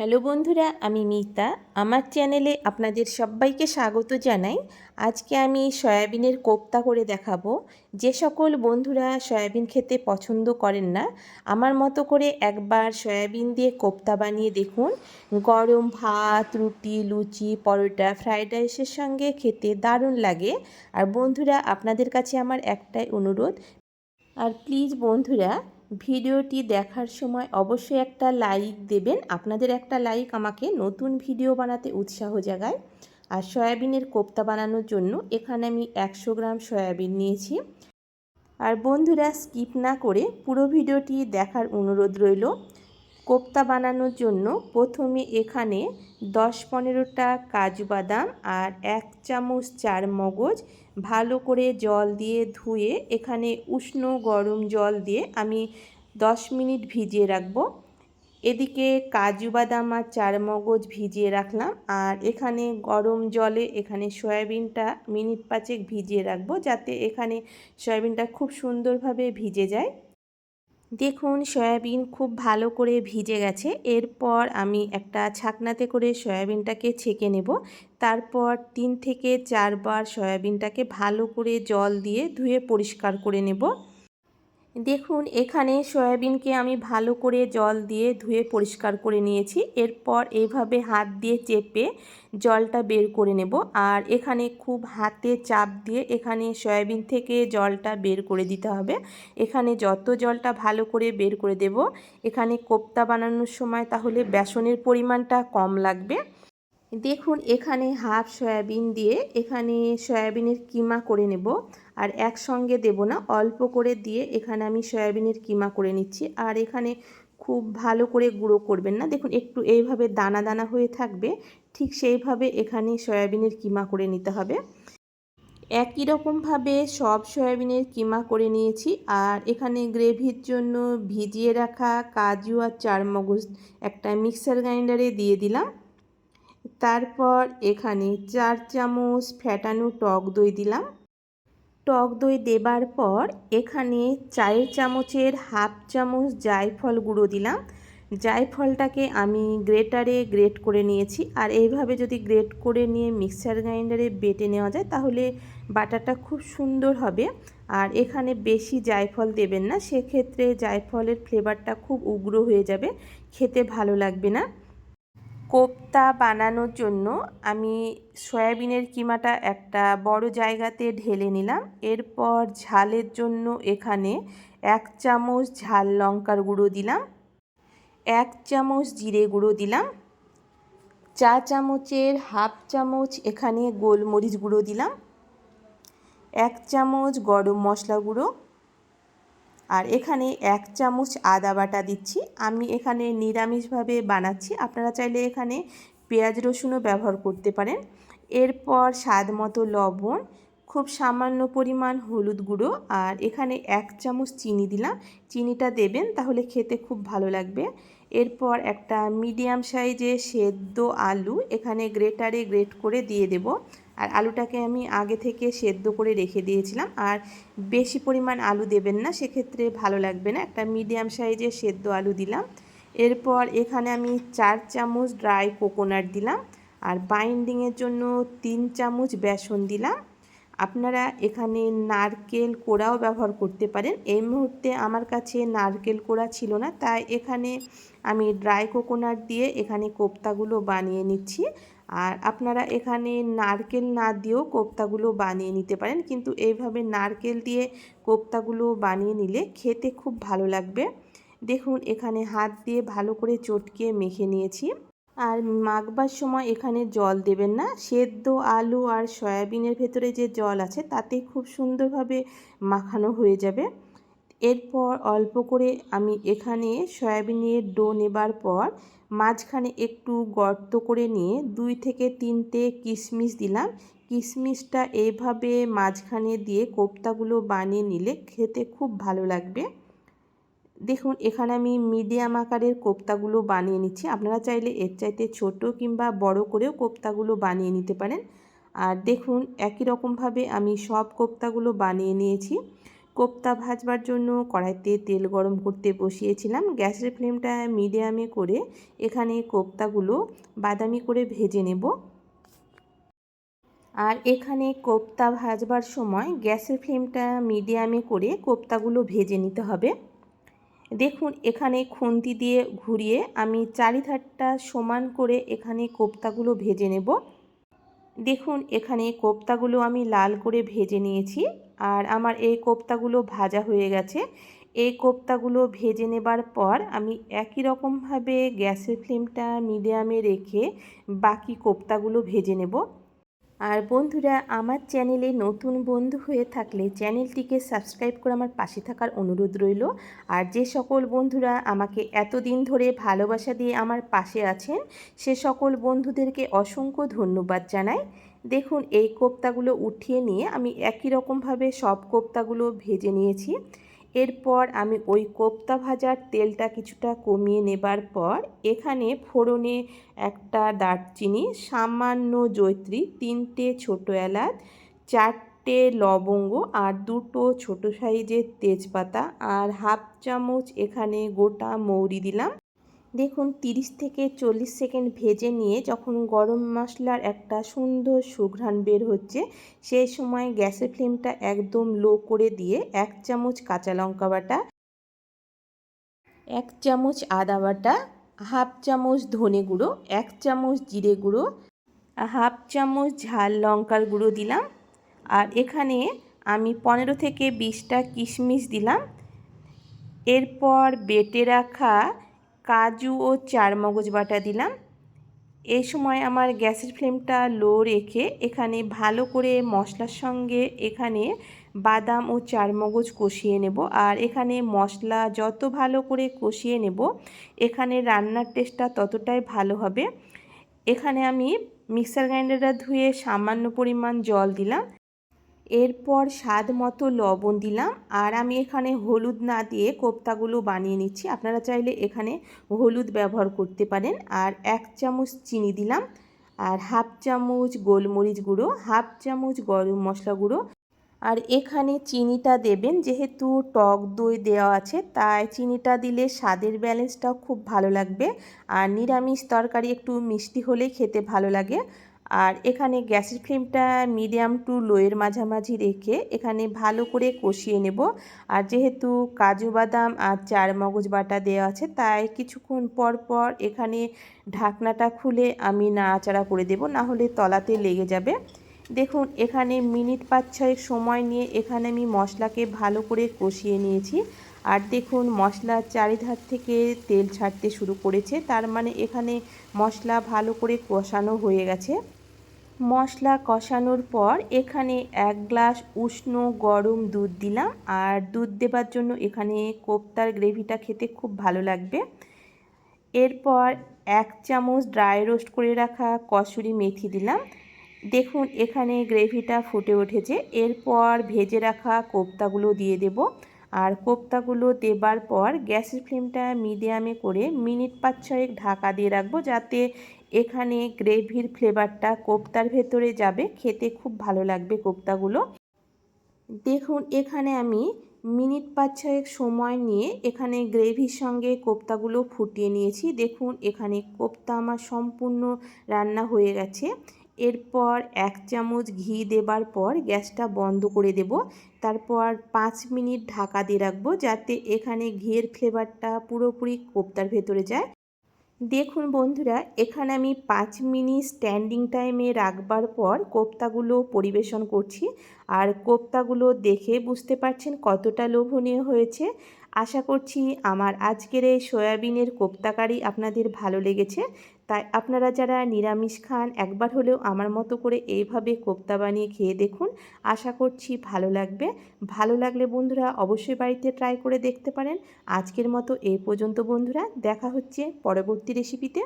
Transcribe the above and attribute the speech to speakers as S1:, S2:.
S1: Hello বন্ধুরা, আমি মিতা। আমার চ্যানেলে আপনাদের সবাইকে স্বাগত জানাই। আজকে আমি সয়াবিনের কোপ্তা করে দেখাবো। যে সকল বন্ধুরা সয়াবিন খেতে পছন্দ করেন না, আমার মতো করে একবার সয়াবিন দিয়ে কোপ্তা বানিয়ে দেখুন। গরম ভাত, রুটি, লুচি, পরোটা, ফ্রাইড রাইসের সঙ্গে খেতে দারুণ লাগে। আর বন্ধুরা, আপনাদের কাছে আমার একটাই অনুরোধ। আর প্লিজ বন্ধুরা ভিডিওটি দেখার সময় অবশ্যই একটা লাইক দেবেন। আপনাদের একটা লাইক আমাকে নতুন ভিডিও বানাতে উৎসাহ জাগায়। আর সয়াবিনের কোপ্তা বানানোর জন্য এখানে আমি একশো গ্রাম সয়াবিন নিয়েছি। আর বন্ধুরা, স্কিপ না করে পুরো ভিডিওটি দেখার অনুরোধ রইল। কোপ্তা বানানোর জন্য প্রথমে এখানে দশ পনেরোটা কাজু বাদাম আর এক চামচ চার মগজ ভালো করে জল দিয়ে ধুয়ে এখানে উষ্ণ গরম জল দিয়ে আমি দশ মিনিট ভিজিয়ে রাখব। এদিকে কাজু বাদাম আর চারমগজ ভিজিয়ে রাখলাম আর এখানে গরম জলে এখানে সয়াবিনটা মিনিট পাঁচেক ভিজিয়ে রাখব যাতে এখানে সয়াবিনটা খুব সুন্দরভাবে ভিজে যায়। দেখুন, সয়াবিন খুব ভালো করে ভিজে গেছে। এরপর আমি একটা ছাকনাতে করে সয়াবিনটাকে ছেঁকে নেব। তারপর তিন থেকে চারবার সয়াবিনটাকে ভালো করে জল দিয়ে ধুয়ে পরিষ্কার করে নেব। দেখুন, এখানে সয়াবিনকে আমি ভালো করে জল দিয়ে ধুয়ে পরিষ্কার করে নিয়েছি। এরপর এইভাবে হাত দিয়ে চেপে জলটা বের করে নেব। আর এখানে খুব হাতে চাপ দিয়ে এখানে সয়াবিন থেকে জলটা বের করে দিতে হবে। এখানে যত জলটা ভালো করে বের করে দেব, এখানে কোপ্তা বানানোর সময় তাহলে বেসনের পরিমাণটা কম লাগবে। দেখুন, এখানে হাফ সয়াবিন দিয়ে এখানে সয়াবিনের কিমা করে নেব। আর একসঙ্গে দেব না, অল্প করে দিয়ে এখানে আমি সয়াবিনের কিমা করে নিচ্ছি। আর এখানে খুব ভালো করে গুঁড়ো করবেন না। দেখুন, একটু এইভাবে দানা দানা হয়ে থাকবে, ঠিক সেইভাবে এখানে সয়াবিনের কিমা করে নিতে হবে। একই রকমভাবে সব সয়াবিনের কিমা করে নিয়েছি। আর এখানে গ্রেভির জন্য ভিজিয়ে রাখা কাজু আর চারমগজ একটা মিক্সার গ্রাইন্ডারে দিয়ে দিলাম। তারপর এখানে চার চামচ ফ্যাটানো টক দই দিলাম। টক দই দেবার পর এখানে চায়ের চামচের হাফ চামচ জায়ফল গুঁড়ো দিলাম। জায়ফলটাকে আমি গ্রেটারে গ্রেট করে নিয়েছি। আর এইভাবে যদি গ্রেট করে নিয়ে মিক্সার গ্রাইন্ডারে বেটে নেওয়া যায়, তাহলে বাটাটা খুব সুন্দর হবে। আর এখানে বেশি জায়ফল দেবেন না, সেক্ষেত্রে জায়ফলের ফ্লেভারটা খুব উগ্র হয়ে যাবে। খেতে ভালো লাগবে না। কোপ্তা বানানোর জন্য আমি সয়াবিনের কিমাটা একটা বড় জায়গাতে ঢেলে নিলাম। এরপর ঝালের জন্য এখানে এক চামচ ঝাল লঙ্কার গুঁড়ো দিলাম, এক চামচ জিরে গুঁড়ো দিলাম, চা চামচের হাফ চামচ এখানে গোলমরিচ গুঁড়ো দিলাম, এক চামচ গরম মশলা গুঁড়ো আর এখানে এক চামচ আদা বাটা দিচ্ছি। আমি এখানে নিরামিষভাবে বানাচ্ছি। আপনারা চাইলে এখানে পেঁয়াজ রসুনও ব্যবহার করতে পারেন। এরপর স্বাদ মতো লবণ, খুব সামান্য পরিমাণ হলুদ গুঁড়ো আর এখানে এক চামচ চিনি দিলাম। চিনিটা দেবেন, তাহলে খেতে খুব ভালো লাগবে। এরপর একটা মিডিয়াম সাইজে সেদ্ধ আলু এখানে গ্রেটারে গ্রেট করে দিয়ে দেব। আর আলুটাকে আমি আগে থেকে সেদ্ধ করে রেখে দিয়েছিলাম। আর বেশি পরিমাণ আলু দেবেন না, সেক্ষেত্রে ভালো লাগবে না। একটা মিডিয়াম সাইজে সেদ্ধ আলু দিলাম। এরপর এখানে আমি চার চামচ ড্রাই কোকোনাট দিলাম। আর বাইন্ডিংয়ের জন্য তিন চামচ বেসন দিলাম। আপনারা এখানে নারকেল কোড়াও ব্যবহার করতে পারেন। এই মুহূর্তে আমার কাছে নারকেল কোড়া ছিল না, তাই এখানে আমি ড্রাই কোকোনাট দিয়ে এখানে কোপ্তাগুলো বানিয়ে নিচ্ছি। আর আপনারা এখানে নারকেল না দিয়েও কোপ্তাগুলো বানিয়ে নিতে পারেন, কিন্তু এইভাবে নারকেল দিয়ে কোপ্তাগুলো বানিয়ে নিলে খেতে খুব ভালো লাগবে। দেখুন, এখানে হাত দিয়ে ভালো করে চটকে মেখে নিয়েছি। আর মাখবার সময় এখানে জল দেবেন না। সেদ্ধ আলু আর সয়াবিনের ভেতরে যে জল আছে, তাতে খুব সুন্দরভাবে মাখানো হয়ে যাবে। এরপর অল্প করে আমি এখানে সয়াবিনের ডো নেবার পর মাঝখানে একটু গর্ত করে নিয়ে দুই থেকে তিনটে কিশমিশ দিলাম। কিশমিশটা এইভাবে মাঝখানে দিয়ে কোপ্তাগুলো বানিয়ে নিলে খেতে খুব ভালো লাগবে। দেখুন, এখানে আমি মিডিয়াম আকারের কোপ্তাগুলো বানিয়ে নিচ্ছি। আপনারা চাইলে এর চাইতে ছোট কিংবা বড় করেও কোপ্তাগুলো বানিয়ে নিতে পারেন। আর দেখুন, একই রকমভাবে আমি সব কোপ্তাগুলো বানিয়ে নিয়েছি। কোপ্তা ভাজবার জন্য কড়াইতে তেল গরম করতে বসিয়েছিলাম। গ্যাসের ফ্লেমটা মিডিয়ামে করে এখানে কোপ্তাগুলো বাদামি করে ভেজে নেব। আর এখানে কোপ্তা ভাজবার সময় গ্যাসের ফ্লেমটা মিডিয়ামে করে কোপ্তাগুলো ভেজে নিতে হবে। দেখুন, এখানে খুন্তি দিয়ে ঘুরিয়ে আমি চারিধারটা সমান করে এখানে কোপ্তাগুলো ভেজে নেব। দেখুন, এখানে কোপ্তাগুলো আমি লাল করে ভেজে নিয়েছি আর আমার এই কোপ্তাগুলো ভাজা হয়ে গেছে। এই কোপ্তাগুলো ভেজে নেবার পর আমি একই রকমভাবে গ্যাসের ফ্লেমটা মিডিয়ামে রেখে বাকি কোপ্তাগুলো ভেজে নেব। আর বন্ধুরা, আমার চ্যানেলে নতুন বন্ধু হয়ে থাকলে চ্যানেলটিকে সাবস্ক্রাইব করে আমার পাশে থাকার অনুরোধ রইল। আর যে সকল বন্ধুরা আমাকে এতদিন ধরে ভালোবাসা দিয়ে আমার পাশে আছেন, সে সকল বন্ধুদেরকে অসংখ্য ধন্যবাদ জানাই। দেখুন, এই কোপ্তাগুলো উঠিয়ে নিয়ে আমি একই রকমভাবে সব কোপ্তাগুলো ভেজে নিয়েছি। এরপর আমি ওই কোপ্তা ভাজার তেলটা কিছুটা কমিয়ে নেবার পর এখানে ফোড়নে একটা দারচিনি, সামান্য জৈত্রী তিনটে ছোটো এলাচ, চারটে লবঙ্গ আর দুটো ছোটো সাইজের তেজপাতা আর হাফ চামচ এখানে গোটা মৌরি দিলাম। দেখুন 30 থেকে চল্লিশ সেকেন্ড ভেজে নিয়ে যখন গরম মশলার একটা সুন্দর সুঘ্রাণ বের হচ্ছে, সেই সময় গ্যাসের ফ্লেমটা একদম লো করে দিয়ে এক চামচ কাঁচা লঙ্কা বাটা, এক চামচ আদা বাটা, হাফ চামচ ধনে গুঁড়ো, এক চামচ জিরে গুঁড়ো, হাফ চামচ ঝাল লঙ্কার গুঁড়ো দিলাম। আর এখানে আমি পনেরো থেকে বিশটা কিশমিশ দিলাম। এরপর বেটে রাখা কাজু ও চারমগজ বাটা দিলাম। এই সময় আমার গ্যাসের ফ্লেমটা লো রেখে এখানে ভালো করে মশলার সঙ্গে এখানে বাদাম ও চারমগজ কষিয়ে নেব। আর এখানে মশলা যত ভালো করে কষিয়ে নেব, এখানে রান্নার টেস্টটা ততটাই ভালো হবে। এখানে আমি মিক্সার গ্রাইন্ডারটা ধুয়ে সামান্য পরিমাণ জল দিলাম। এরপর স্বাদ মতো লবণ দিলাম আর আমি এখানে হলুদ না দিয়ে কোপ্তাগুলো বানিয়ে নিচ্ছি। আপনারা চাইলে এখানে হলুদ ব্যবহার করতে পারেন। আর এক চামচ চিনি দিলাম আর হাফ চামচ গোলমরিচ গুঁড়ো, হাফ চামচ গরম মশলা গুঁড়ো। আর এখানে চিনিটা দেবেন, যেহেতু টক দই দেওয়া আছে, তাই চিনিটা দিলে স্বাদের ব্যালেন্সটাও খুব ভালো লাগবে। আর নিরামিষ তরকারি একটু মিষ্টি হলেই খেতে ভালো লাগে। আর এখানে গ্যাসের ফ্লেমটা মিডিয়াম টু লোয়ের মাঝামাঝি রেখে এখানে ভালো করে কষিয়ে নেব। আর যেহেতু কাজু বাদাম আর চার মগজ বাটা দেওয়া আছে, তাই কিছুক্ষণ পর পর এখানে ঢাকনাটা খুলে আমি নাড়াচাড়া করে দেব, না হলে তলাতে লেগে যাবে। দেখুন, এখানে মিনিট পাঁচ ছয়েক সময় নিয়ে এখানে আমি মশলাকে ভালো করে কষিয়ে নিয়েছি। আর দেখুন মশলার চারিধার থেকে তেল ছাড়তে শুরু করেছে, তার মানে এখানে মশলা ভালো করে কষানো হয়ে গেছে। মশলা কষানোর পর এখানে এক গ্লাস উষ্ণ গরম দুধ দিলাম। আর দুধ দেবার জন্য এখানে কোপ্তার গ্রেভিটা খেতে খুব ভালো লাগবে। এরপর এক চামচ ড্রাই রোস্ট করে রাখা কসুরি মেথি দিলাম। দেখুন, এখানে গ্রেভিটা ফুটে উঠেছে। এরপর ভেজে রাখা কোপ্তাগুলো দিয়ে দেব। আর কোপ্তাগুলো দেবার পর গ্যাসের ফ্লেমটা মিডিয়ামে করে মিনিট পাঁচ ছয়েক ঢাকা দিয়ে রাখব যাতে এখানে গ্রেভির ফ্লেভারটা কোপ্তার ভেতরে যাবে। খেতে খুব ভালো লাগবে কোপ্তাগুলো। দেখুন, এখানে আমি মিনিট পাঁচ ছয়েক সময় নিয়ে এখানে গ্রেভির সঙ্গে কোপ্তাগুলো ফুটিয়ে নিয়েছি। দেখুন, এখানে কোপ্তা আমার সম্পূর্ণ রান্না হয়ে গেছে। এরপর এক চামচ ঘি দেবার পর গ্যাসটা বন্ধ করে দেব। তারপর পাঁচ মিনিট ঢাকা দিয়ে রাখব যাতে এখানে ঘিয়ের ফ্লেভারটা পুরোপুরি কোপ্তার ভেতরে যায়। দেখুন বন্ধুরা, এখানে আমি পাঁচ মিনিট স্ট্যান্ডিং টাইমে রাখবার পর কোপ্তাগুলো পরিবেশন করছি। আর কোপ্তাগুলো দেখে বুঝতে পারছেন কতটা লোভনীয় হয়েছে। আশা করছি আমার আজকের এই সয়াবিনের কোপ্তাকারি আপনাদের ভালো লেগেছে। তাই আপনারা যারা নিরামিষ খান, একবার হলেও আমার মতো করে এইভাবে কোপ্তা বানিয়ে খেয়ে দেখুন। আশা করছি ভালো লাগবে। ভালো লাগলে বন্ধুরা অবশ্যই বাড়িতে ট্রাই করে দেখতে পারেন। আজকের মতো এই পর্যন্ত বন্ধুরা, দেখা হচ্ছে পরবর্তী রেসিপিতে